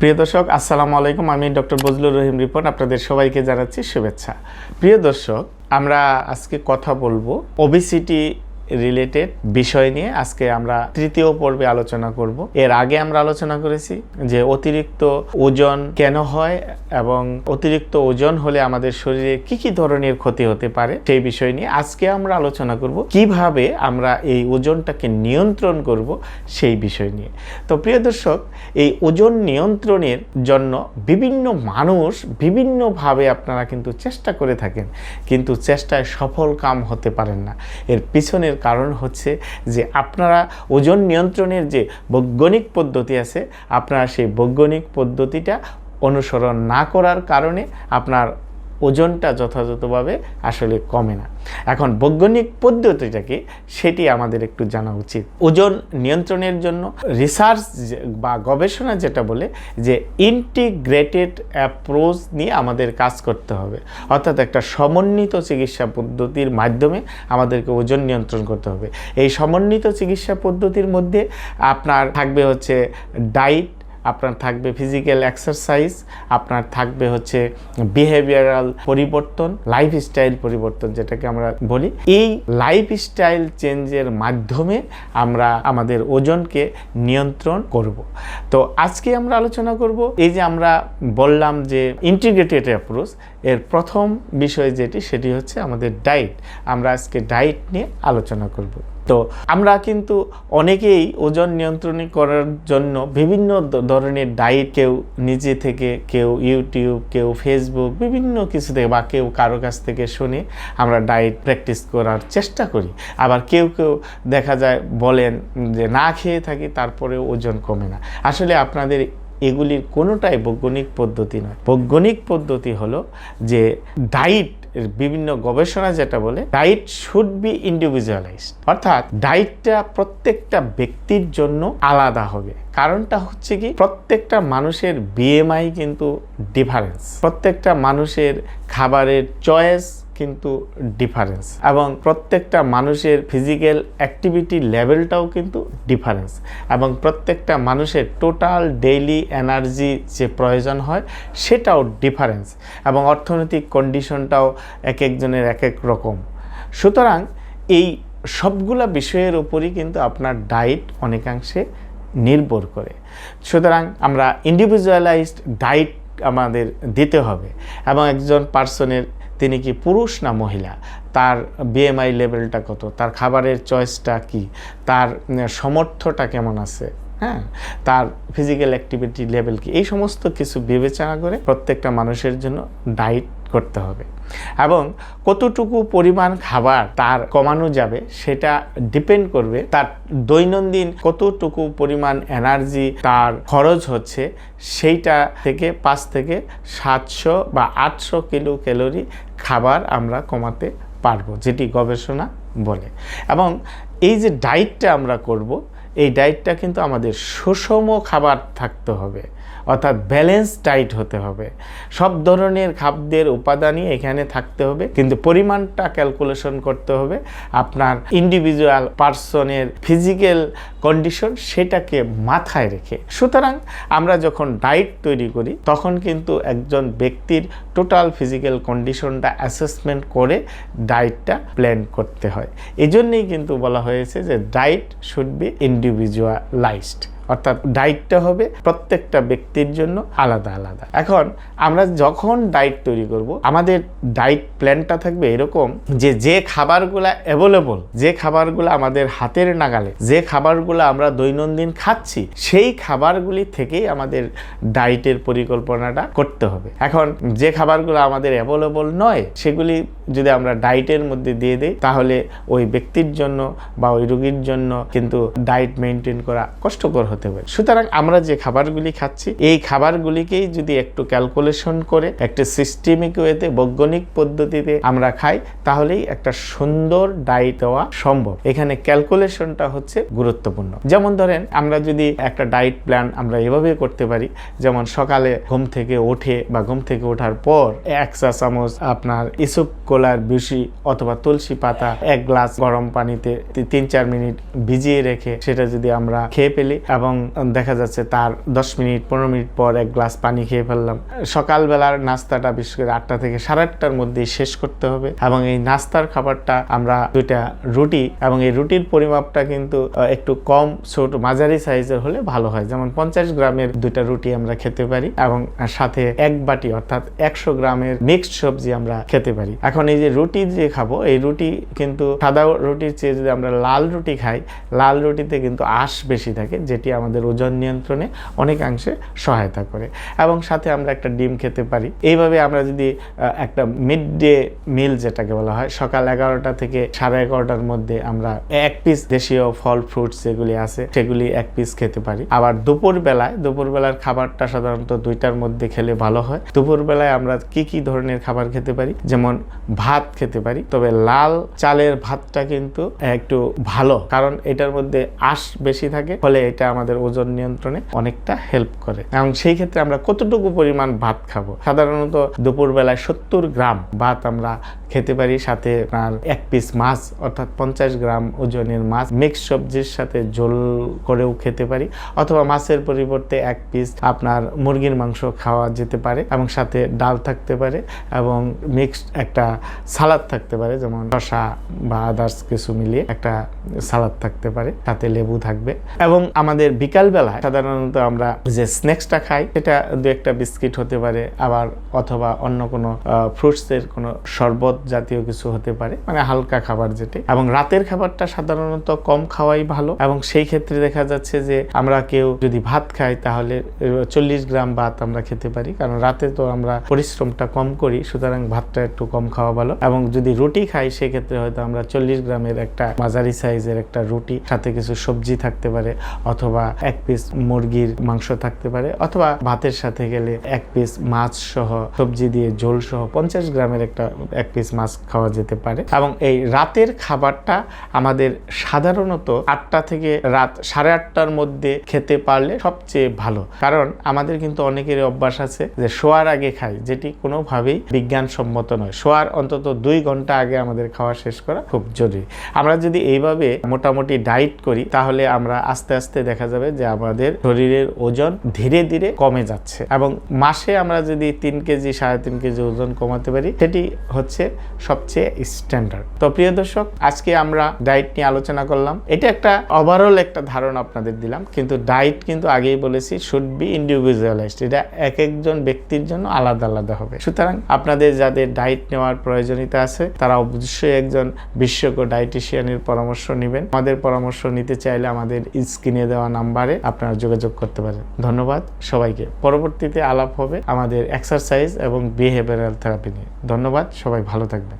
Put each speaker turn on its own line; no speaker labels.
প্রিয় দর্শক, আসসালামু আলাইকুম। আমি ডক্টর বজলুর রহিম রিপন, আপনাদের সবাইকে জানাচ্ছি শুভেচ্ছা। প্রিয় দর্শক, আমরা আজকে কথা বলব ওবিসিটি রিলেটেড বিষয় নিয়ে আজকে আমরা তৃতীয় পর্বে আলোচনা করব। এর আগে আমরা আলোচনা করেছি যে অতিরিক্ত ওজন কেন হয় এবং অতিরিক্ত ওজন হলে আমাদের শরীরে কি কি ধরনের ক্ষতি হতে পারে সেই বিষয় নিয়ে আজকে আমরা আলোচনা করব। কীভাবে আমরা এই ওজনটাকে নিয়ন্ত্রণ করব সেই বিষয় নিয়ে। তো প্রিয় দর্শক, এই ওজন নিয়ন্ত্রণের জন্য বিভিন্ন মানুষ বিভিন্নভাবে আপনারা কিন্তু চেষ্টা করে থাকেন, কিন্তু চেষ্টায় সফল কাম হতে পারেন না। এর পিছনের কারণ হচ্ছে যে আপনারা ওজন নিয়ন্ত্রণের যে বৈজ্ঞানিক পদ্ধতি আছে, আপনারা সেই বৈজ্ঞানিক পদ্ধতিটা অনুসরণ না করার কারণে আপনার ওজনটা যথাযথভাবে আসলে কমে না। এখন বৈজ্ঞানিক পদ্ধতিটা কি? সেটি আমাদের একটু জানা উচিত। ওজন নিয়ন্ত্রণের জন্য রিসার্চ বা গবেষণা যেটা বলে যে ইন্টিগ্রেটেড অ্যাপ্রোচ নিয়ে আমাদের কাজ করতে হবে। অর্থাৎ একটা সমন্বিত চিকিৎসা পদ্ধতির মাধ্যমে আমাদেরকে ওজন নিয়ন্ত্রণ করতে হবে। এই সমন্বিত চিকিৎসা পদ্ধতির মধ্যে আপনার থাকবে হচ্ছে ডাইট আপনার থাকবে ফিজিক্যাল এক্সারসাইজ আপনার থাকবে হচ্ছে বিহেভিয়ারাল পরিবর্তন লাইফস্টাইল পরিবর্তন যেটাকে আমরা বলি। এই লাইফস্টাইল চেঞ্জের মাধ্যমে আমরা আমাদের ওজনকে নিয়ন্ত্রণ করব। তো আজকে আমরা আলোচনা করব এই যে আমরা বললাম যে ইন্টিগ্রেটেড অ্যাপ্রোচ এর প্রথম বিষয় যেটি সেটি হচ্ছে আমাদের ডায়েট আমরা আজকে ডায়েট নিয়ে আলোচনা করব। তো আমরা কিন্তু অনেকেই ওজন নিয়ন্ত্রণ করার জন্য বিভিন্ন ধরনের ডায়েট কেউ নিজে থেকে, কেউ ইউটিউব কেউ ফেসবুক বিভিন্ন কিছু থেকে বা কেউ কারও কাছ থেকে শুনে আমরা ডায়েট প্র্যাকটিস করার চেষ্টা করি। আবার কেউ কেউ দেখা যায় বলেন যে না খেয়ে থাকি, তারপরেও ওজন কমে না। আসলে আপনাদের এগুলির কোনোটাই বৈজ্ঞানিক পদ্ধতি নয়। বৈজ্ঞানিক পদ্ধতি হলো যে ডায়েট বিভিন্ন গবেষণা যেটা বলে ডায়েট শুড বি ইন্ডিভিজুয়ালাইজড অর্থাৎ ডায়েটটা প্রত্যেকটা ব্যক্তির জন্য আলাদা হবে। কারণটা হচ্ছে কি, প্রত্যেকটা মানুষের বিএমআই কিন্তু ডিফারেন্স প্রত্যেকটা মানুষের খাবারের চয়েস কিন্তু ডিফারেন্স এবং প্রত্যেকটা মানুষের ফিজিক্যাল অ্যাক্টিভিটি লেভেলটাও কিন্তু ডিফারেন্স এবং প্রত্যেকটা মানুষের টোটাল ডেইলি এনার্জি যে প্রয়োজন হয়, সেটাও ডিফারেন্স এবং অর্থনৈতিক কন্ডিশনটাও এক একজনের এক এক রকম। সুতরাং এই সবগুলা বিষয়ের উপরই কিন্তু আপনার ডায়েট অনেকাংশে নির্ভর করে। সুতরাং আমরা ইন্ডিভিজুয়ালাইজড ডায়েট আমাদের দিতে হবে এবং একজন পার্সনের তিনি কি পুরুষ না মহিলা? তার বিএমআই লেভেলটা কত? তার খাবারের চয়েসটা কি? তার সমর্থটা কেমন আছে? হ্যাঁ? তার ফিজিক্যাল অ্যাক্টিভিটি লেভেল কি? এই সমস্ত কিছু বিবেচনা করে প্রত্যেকটা মানুষের জন্য ডায়েট করতে হবে। এবং কতটুকু পরিমাণ খাবার তার কমানো যাবে সেটা ডিপেন্ড করবে তার দৈনন্দিন কতটুকু পরিমাণ এনার্জি তার খরচ হচ্ছে সেইটা থেকে পাঁচ থেকে সাতশো বা আটশো কিলো ক্যালোরি খাবার আমরা কমাতে পারব, যেটি গবেষণা বলে। এবং এই যে ডায়েটটা আমরা করব, এই ডায়েটটা কিন্তু আমাদের সুষম খাবার থাকতে হবে। অর্থাৎ ব্যালেন্স ডায়েট হতে হবে। সব ধরনের খাদ্যের উপাদানই এখানে থাকতে হবে, কিন্তু পরিমাণটা ক্যালকুলেশন করতে হবে। আপনার ইন্ডিভিজুয়াল পার্সনের ফিজিক্যাল কন্ডিশন সেটাকে মাথায় রেখে। সুতরাং আমরা যখন ডায়েট তৈরি করি, তখন কিন্তু একজন ব্যক্তির টোটাল ফিজিক্যাল কন্ডিশনটা অ্যাসেসমেন্ট করে ডায়েটটা প্ল্যান করতে হয়। এই জন্যেই কিন্তু বলা হয়েছে যে ডায়েট শুড বি ইন্ডিভিজুয়ালাইজড অর্থাৎ ডায়েটটা হবে প্রত্যেকটা ব্যক্তির জন্য আলাদা আলাদা। এখন আমরা যখন ডায়েট তৈরি করব, আমাদের ডায়েট প্ল্যানটা থাকবে এরকম যে যে খাবারগুলো অ্যাভেলেবল যে খাবারগুলো আমাদের হাতের নাগালে, যে খাবারগুলো আমরা দৈনন্দিন খাচ্ছি, সেই খাবারগুলি থেকেই আমাদের ডায়েটের পরিকল্পনাটা করতে হবে। এখন যে খাবারগুলো আমাদের অ্যাভেলেবল নয়, সেগুলি যদি আমরা ডায়েটের মধ্যে দিয়ে দিই, তাহলে ওই ব্যক্তির জন্য বা ওই রোগীর জন্য কিন্তু ডায়েট মেনটেন করা কষ্টকর হতে পারে। সুতরাং আমরা যে খাবারগুলি খাচ্ছি, এই খাবারগুলিকেই যদি একটু ক্যালকুলেশন করে, একটা সিস্টেমিক ওয়েতে বৈজ্ঞানিক পদ্ধতিতে আমরা খাই, তাহলেই একটা সুন্দর ডায়েট দেওয়া সম্ভব। এখানে ক্যালকুলেশনটা হচ্ছে গুরুত্বপূর্ণ। যেমন ধরেন, আমরা যদি একটা ডায়েট প্ল্যান আমরা এভাবে করতে পারি, যেমন সকালে ঘুম থেকে ওঠে বা ঘুম থেকে ওঠার পর এক চা চামচ আপনার ইসুপ কোলার বেশি অথবা তুলসী পাতা, এক গ্লাস গরম পানিতে তিন চার মিনিট ভিজিয়ে রেখে সেটা যদি আমরা খেয়ে ফেলি এবং এবং দেখা যাচ্ছে তার দশ মিনিট, পনেরো মিনিট পর এক গ্লাস পানি খেয়ে ফেললাম। সকালবেলার নাস্তাটা বিশেষ করে আটটা থেকে সাড়ে আটটার মধ্যে শেষ করতে হবে এবং এই নাস্তার খাবারটা আমরা দুইটা রুটি এবং এই রুটির পরিমাপটা কিন্তু একটু কম, ছোট, মাঝারি সাইজের হলে ভালো হয়। যেমন পঞ্চাশ গ্রামের দুইটা রুটি আমরা খেতে পারি এবং সাথে এক বাটি অর্থাৎ একশো গ্রামের মিক্সড সবজি আমরা খেতে পারি। এখন এই যে রুটি যে খাব, এই রুটি কিন্তু সাদা রুটির চেয়ে যদি আমরা লাল রুটি খাই, লাল রুটিতে কিন্তু আঁশ বেশি থাকে, যেটি আমাদের ওজন নিয়ন্ত্রণে অনেকাংশে সহায়তা করে। এবং সাথে আমরা একটা ডিম খেতে পারি। এইভাবে আমরা যদি একটা মিড ডে মিল যেটাকে বলা হয়, সকাল এগারোটা থেকে সাড়ে এগারোটার মধ্যে আমরা এক পিস দেশীয় ফল ফ্রুটস যেগুলি আছে, সেগুলি এক পিস খেতে পারি। আবার দুপুর বেলায় দুপুর বেলার খাবারটা সাধারণত দুইটার মধ্যে খেলে ভালো হয়। দুপুর বেলায় আমরা কি কি ধরনের খাবার খেতে পারি? যেমন ভাত খেতে পারি। তবে লাল চালের ভাতটা কিন্তু একটু ভালো, কারণ এটার মধ্যে আঁশ বেশি থাকে। ফলে এটা আমাদের ওজন নিয়ন্ত্রণে অনেকটা হেল্প করে। এবং সেই ক্ষেত্রে আমরা কতটুকু পরিমাণ ভাত খাব? সাধারণত দুপুর বেলায় সত্তর গ্রাম ভাত আমরা খেতে পারি, সাথে আপনার এক পিস মাছ, অর্থাৎ পঞ্চাশ গ্রাম ওজনের মাছ মিক্স সবজির সাথে ঝোল করেও খেতে পারি, অথবা মাছের পরিবর্তে এক পিস আপনার মুরগির মাংস খাওয়া যেতে পারে, এবং সাথে ডাল থাকতে পারে, এবং মিক্সড একটা সালাদ থাকতে পারে, যেমন শসা বা আদার্স কিছু মিলিয়ে একটা সালাদ থাকতে পারে, সাথে লেবু থাকবে, এবং আমাদের বিকাল বেলায় সাধারণত আমরা যে স্ন্যাক্সটা খাই, সেটা দু একটা বিস্কিট হতে পারে, আবার অথবা অন্য কোনো ফ্রুটসের কোনো শরবত জাতীয় কিছু হতে পারে মানে হালকা খাবার যেটি। এবং রাতের খাবারটা সাধারণত কম খাওয়াই ভালো। এবং সেই ক্ষেত্রে দেখা যাচ্ছে যে আমরা কেউ যদি ভাত খাই, তাহলে চল্লিশ গ্রাম ভাত আমরা খেতে পারি। কারণ রাতে তো আমরা পরিশ্রমটা কম করি, সুতরাং ভাতটা একটু কম খাওয়া ভালো। এবং যদি রুটি খাই সেক্ষেত্রে হয়তো আমরা চল্লিশ গ্রামের একটা মাঝারি সাইজের একটা রুটি, সাথে কিছু সবজি থাকতে পারে, অথবা এক পিস মুরগির মাংস থাকতে পারে, অথবা ভাতের সাথে গেলে এক পিস মাছ সহ, সবজি দিয়ে ঝোল সহ পঞ্চাশ গ্রামের একটা এক পিস মাছ খাওয়া যেতে পারে। এবং এই রাতের খাবারটা আমাদের সাধারণত আটটা থেকে রাত সাড়ে আটটার মধ্যে খেতে পারলে সবচেয়ে ভালো। কারণ আমাদের কিন্তু অনেকেরই অভ্যাস আছে যে শোয়ার আগে খাই, যেটি কোনোভাবেই বিজ্ঞানসম্মত নয়। শোয়ার অন্তত দুই ঘণ্টা আগে আমাদের খাওয়া শেষ করা খুব জরুরি। আমরা যদি এইভাবে মোটামুটি ডায়েট করি, তাহলে আমরা আস্তে আস্তে দেখা যাবে যে আমাদের শরীরের ওজন ধীরে ধীরে কমে যাচ্ছে। এবং মাসে আমরা যদি তিন কেজি, সাড়ে তিন কেজি ওজন কমাতে পারি, সেটি হচ্ছে সবচেয়ে স্ট্যান্ডার্ড তো প্রিয় দর্শক, আজকে আমরা ডায়েট নিয়ে আলোচনা করলাম। এটা একটা ওভারঅল একটা ধারণা আপনাদের দিলাম, কিন্তু ডায়েট কিন্তু আগেই বলেছি শুড বি ইন্ডিভিজুয়ালাইজড এটা এক একজন ব্যক্তির জন্য আলাদা আলাদা হবে। সুতরাং আপনাদের যাদের ডায়েট নেওয়ার প্রয়োজনীয়তা আছে, তারা অবশ্যই একজন বিশেষজ্ঞ ডায়েটিশিয়ানের পরামর্শ নেবেন। আমাদের পরামর্শ নিতে চাইলে আমাদের স্ক্রিনে দেওয়া নাম্বারে আপনারা যোগাযোগ করতে পারেন। ধন্যবাদ, সবাইকে। পরবর্তীতে আলাপ হবে আমাদের এক্সারসাইজ এবং বিহেভিয়ারাল থেরাপি নিয়ে। ধন্যবাদ, সবাই ভালো থাকবেন।